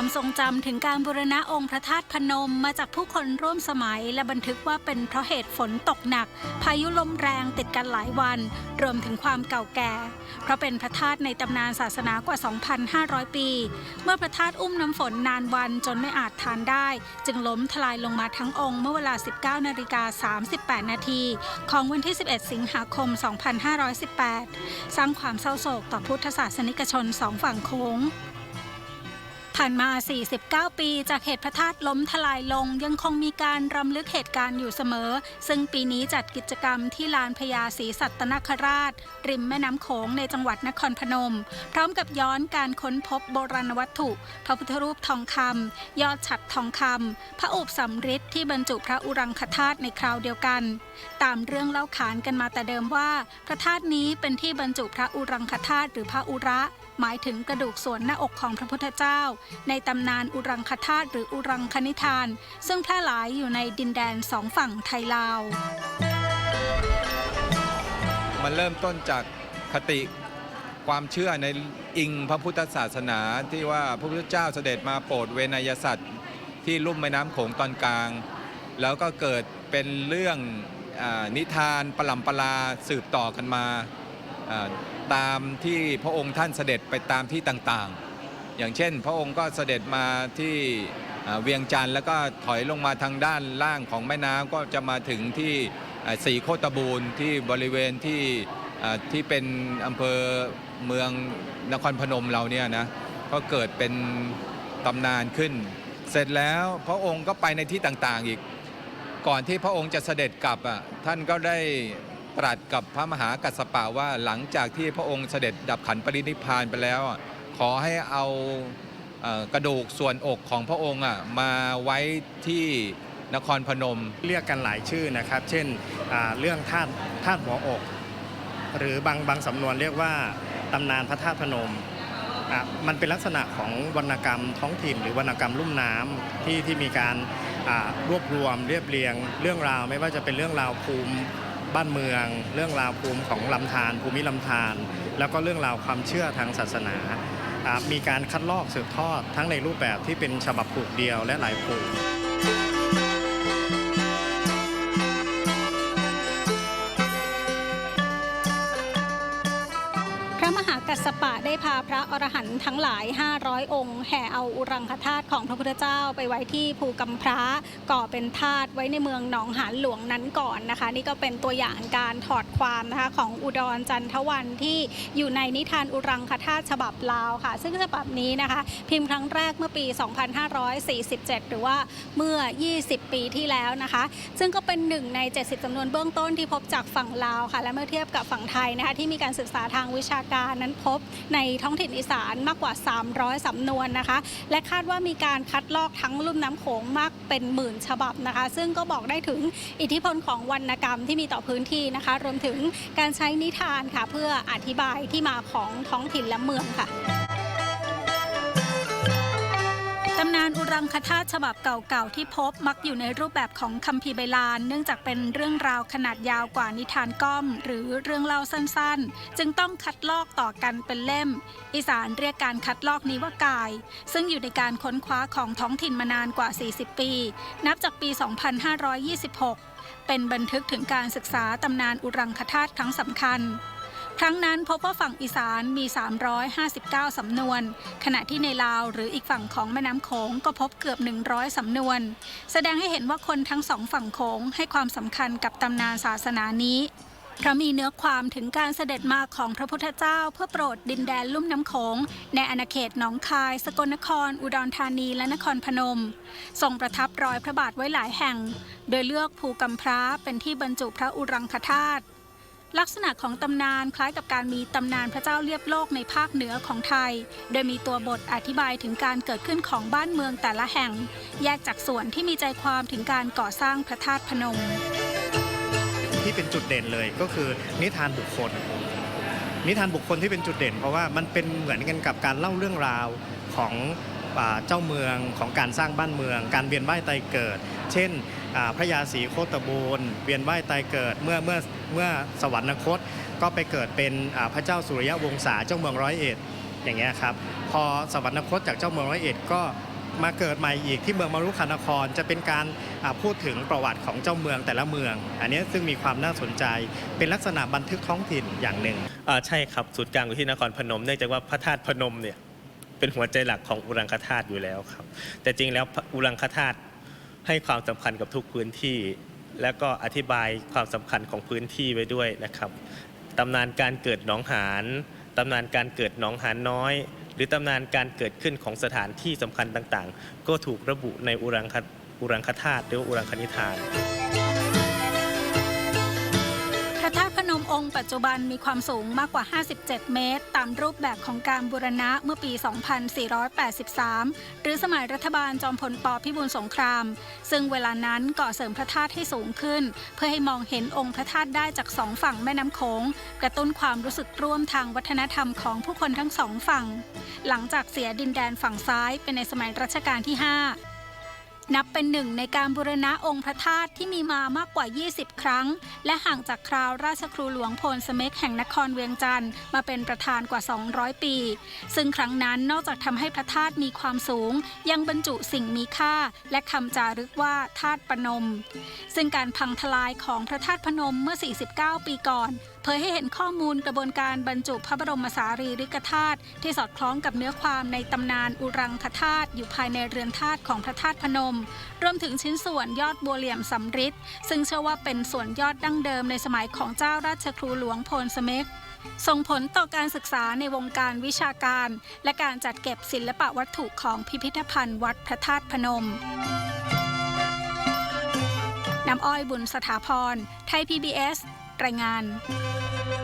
ความทรงจำถึงการบูรณะองค์พระธาตุพนมมาจากผู้คนร่วมสมัยและบันทึกว่าเป็นเพราะเหตุฝนตกหนัก พายุลมแรงติดกันหลายวัน รวมถึงความเก่าแก่ เพราะเป็นพระธาตุในตำนานศาสนากว่า 2,500 ปี เมื่อพระธาตุอุ้มน้ำฝนนานวันจนไม่อาจทานได้ จึงล้มทลายลงมาทั้งองค์เมื่อเวลา 19นาฬิกา38 นาทีของวันที่ 11 สิงหาคม 2518 สร้างความเศร้าโศกต่อพุทธศาสนิกชนสองฝั่งโค้ง ผ่านมา 49 ปี จากเหตุพระธาตุล้มทลายลง ยังคงมีการรำลึกเหตุการณ์อยู่เสมอ ซึ่งปีนี้จัดกิจกรรมที่ลานพญาศรีสัตนคราช ริมแม่น้ำโขงในจังหวัดนครพนม พร้อมกับย้อนการค้นพบโบราณวัตถุ พระพุทธรูปทองคำยอดฉัดทองคำพระอุปสำริดที่บรรจุพระอุรังคธาตุในคราวเดียวกัน ตามเรื่องเล่าขานกันมาแต่เดิมว่า พระธาตุนี้เป็นที่บรรจุพระอุรังคธาตุหรือพระอุระ หมายถึงกระดูกส่วนหน้าอกของพระพุทธเจ้า ในตำนานอุรังคธาตุหรืออุรังคณิธาน ซึ่งแพร่หลายอยู่ในดินแดนสองฝั่งไทยลาว มันเริ่มต้นจากคติความเชื่อในอิงพระพุทธศาสนาที่ว่าพระพุทธเจ้าเสด็จมาโปรดเวนยสัตว์ที่ลุ่มแม่น้ำโขงตอนกลาง แล้วก็เกิดเป็นเรื่องอนิทานปลำปลาสืบต่อกันมา ตามที่พระองค์ท่านเสด็จไปตามที่ต่างๆ อย่างเช่น พระองค์ก็เสด็จมาที่เวียงจันทร์แล้วก็ถอยลงมาทางด้านล่างของแม่น้ำก็จะมาถึงที่สีโคตบูรณ์ที่บริเวณที่ที่เป็นอำเภอเมืองนครพนมเราเนี่ยนะก็เกิดเป็นตำนานขึ้น เสร็จแล้วพระองค์ก็ไปในที่ต่างๆอีก ก่อนที่พระองค์จะเสด็จกลับอะท่านก็ได้ ตรัสกับพระมหากัสสปะว่าหลังจากที่พระองค์เสด็จดับขันปรินิพพานไปแล้ว ขอให้เอากระดูกส่วนอกของพระองค์มาไว้ที่นครพนมเรียกกันหลายชื่อนะครับ เช่นเรื่องธาตุธาตุหัวอก หรือบางบางสำนวนเรียกว่าตำนานพระธาตุพนมมันเป็นลักษณะของวรรณกรรมท้องถิ่น หรือวรรณกรรมลุ่มน้ำที่ที่มีการรวบรวมเรียบเรียงเรื่องราว ไม่ว่าจะเป็นเรื่องราวภูมิ บ้านเมือง เรื่องราวภูมิของลำธารภูมิลำธารแล้วก็เรื่องราวความเชื่อทางศาสนา มีการคัดลอกสืบทอดทั้งในรูปแบบที่เป็นฉบับผูกเดียวและหลายผูก สปะได้พาพระอรหันต์ทั้งหลาย 500 องค์ แห่เอาอุรังคธาตุของพระพุทธเจ้าไปไว้ที่ภูกำพร้าก่อเป็นธาตุไว้ในเมืองหนองหานหลวงนั้นก่อนนะคะ นี่ก็เป็นตัวอย่างการถอดความนะคะของอุดรจันทวันที่อยู่ในนิทานอุรังคธาตุฉบับลาวค่ะ ซึ่งฉบับนี้นะคะ พิมพ์ครั้งแรกเมื่อปี 2547 หรือว่าเมื่อ 20 ปีที่แล้วนะคะ ซึ่งก็เป็นหนึ่งใน 70จำนวนเบื้องต้นที่พบจากฝั่งลาวค่ะ และเมื่อเทียบกับฝั่งไทยนะคะที่มีการศึกษาทางวิชาการนั้นพบในท้องถิ่นอีสานมากกว่า 300 สำนวนนะคะ และคาดว่ามีการคัดลอกทั้งลุ่มน้ำโขงมากเป็นหมื่นฉบับนะคะ ซึ่งก็บอกได้ถึงอิทธิพลของวรรณกรรมที่มีต่อพื้นที่นะคะ รวมถึงการใช้นิทานค่ะ เพื่ออธิบายที่มาของท้องถิ่นและเมืองค่ะานอุรังคธาตุฉบับเก่าๆที่พบมักอยู่ในรูปแบบของคัมภีร์ใบลาน เนื่องจากเป็นเรื่องราวขนาดยาวกว่านิทานก้อม หรือเรื่องเล่าสั้นๆ จึงต้องคัดลอกต่อกันเป็นเล่ม อีสานเรียกการคัดลอกนี้ว่ากาย ซึ่งอยู่ในการค้นคว้าของท้องถิ่นมานานกว่า 40 ปี นับจากปี 2526 เป็นบันทึกถึงการศึกษาตำนานอุรังคธาตุครั้งสำคัญ ครั้งนั้นพบว่าฝั่งอีสานมี 359 สำนวน ขณะที่ในลาวหรืออีกฝั่งของแม่น้ำโขงก็พบเกือบ 100 สำนวน แสดงให้เห็นว่าคนทั้งสองฝั่งโขงให้ความสำคัญกับตำนานศาสนานี้เพราะมีเนื้อความถึงการเสด็จมาของพระพุทธเจ้า เพื่อโปรดดินแดนลุ่มน้ำโขงในอาณาเขตหนองคาย สกลนคร อุดรธานีและนครพนม ทรงประทับรอยพระบาทไว้หลายแห่ง โดยเลือกภูกำพร้าเป็นที่บรรจุพระอุรังคธาตุ ลักษณะของตำนานคล้ายกับการมีตำนานพระเจ้าเลียบโลกในภาคเหนือของไทย โดยมีตัวบทอธิบายถึงการเกิดขึ้นของบ้านเมืองแต่ละแห่ง แยกจากส่วนที่มีใจความถึงการก่อสร้างพระธาตุพนม ที่เป็นจุดเด่นเลยก็คือนิทานบุคคล นิทานบุคคลที่เป็นจุดเด่น เพราะว่ามันเป็นเหมือนกันกับการเล่าเรื่องราวของ เจ้าเมืองของการสร้างบ้านเมือง การเวียนว่ายตายเกิด เช่นพระยาศรีโคตบูรเวียนว่ายตายเกิดเมื่อเมื่อเมื่อสวรรคตก็ไปเกิดเป็นพระเจ้าสุริยวงศาเจ้าเมืองร้อยเอ็ดอย่างเงี้ยครับพอสวรรคตจากเจ้าเมืองร้อยเอ็ดก็มาเกิดใหม่อีกที่เมืองมารุคานครจะเป็นการพูดถึงประวัติของเจ้าเมืองแต่ละเมือง อันนี้ซึ่งมีความน่าสนใจเป็นลักษณะบันทึกท้องถิ่นอย่างหนึ่งใช่ครับศูนย์กลางอยู่ที่นครพนมเนื่องจากว่าพระธาตุพนมเนี่ย เป็นหัวใจหลักของอุรังคธาตุอยู่แล้วครับ แต่จริงแล้วอุรังคธาตุให้ความสำคัญกับทุกพื้นที่ แล้วก็อธิบายความสำคัญของพื้นที่ไว้ด้วยนะครับตำนานการเกิดหนองหานตำนานการเกิดหนองหานน้อย หรือตำนานการเกิดขึ้นของสถานที่สำคัญต่างๆ ก็ถูกระบุในอุรังคอุรังคธาตุหรืออุรังคนิทาน นมองค์ปัจจุบันมีความสูงมากกว่า 57 เมตร ตามรูปแบบของการบูรณะเมื่อปี 2483 หรือสมัยรัฐบาลจอมพลปพิบูลสงคราม ซึ่งเวลานั้นก่อเสริมพระธาตุให้สูงขึ้น เพื่อให้มองเห็นองค์พระธาตุได้จากสองฝั่งแม่น้ำโขงกระตุ้นความรู้สึกร่วมทางวัฒนธรรมของผู้คนทั้งสองฝั่ง หลังจากเสียดินแดนฝั่งซ้ายเป็นในสมัยรัชกาลที่ 5 นับเป็นหนึ่งในการบูรณะองค์พระธาตุที่มีมามากกว่า 20 ครั้ง และห่างจากคราวราชครูหลวงพลสเมกแห่งนครเวียงจันทร์มาเป็นประธานกว่า 200 ปี ซึ่งครั้งนั้นนอกจากทำให้พระธาตุมีความสูง ยังบรรจุสิ่งมีค่า และคำจารึกว่าธาตุปนม ซึ่งการพังทลายของพระธาตุพนมเมื่อ 49 ปีก่อนเผยให้เห็นข้อมูลกระบวนการบรรจุพระบรมสารีริกธาตุที่สอดคล้องกับเนื้อความในตำนานอุรังคธาตุอยู่ภายในเรือนธาตุของพระธาตุพนม รวมถึงชิ้นส่วนยอดบัวเหลี่ยมสำริดซึ่งเชื่อว่าเป็นส่วนยอดดั้งเดิมในสมัยของเจ้าราชครูหลวงพลสเมกส่งผลต่อการศึกษาในวงการวิชาการ และการจัดเก็บศิลปะวัตถุของพิพิธภัณฑ์วัดพระธาตุพนมน้ำอ้อยบุญสถาพร ไทย PBS รายงาน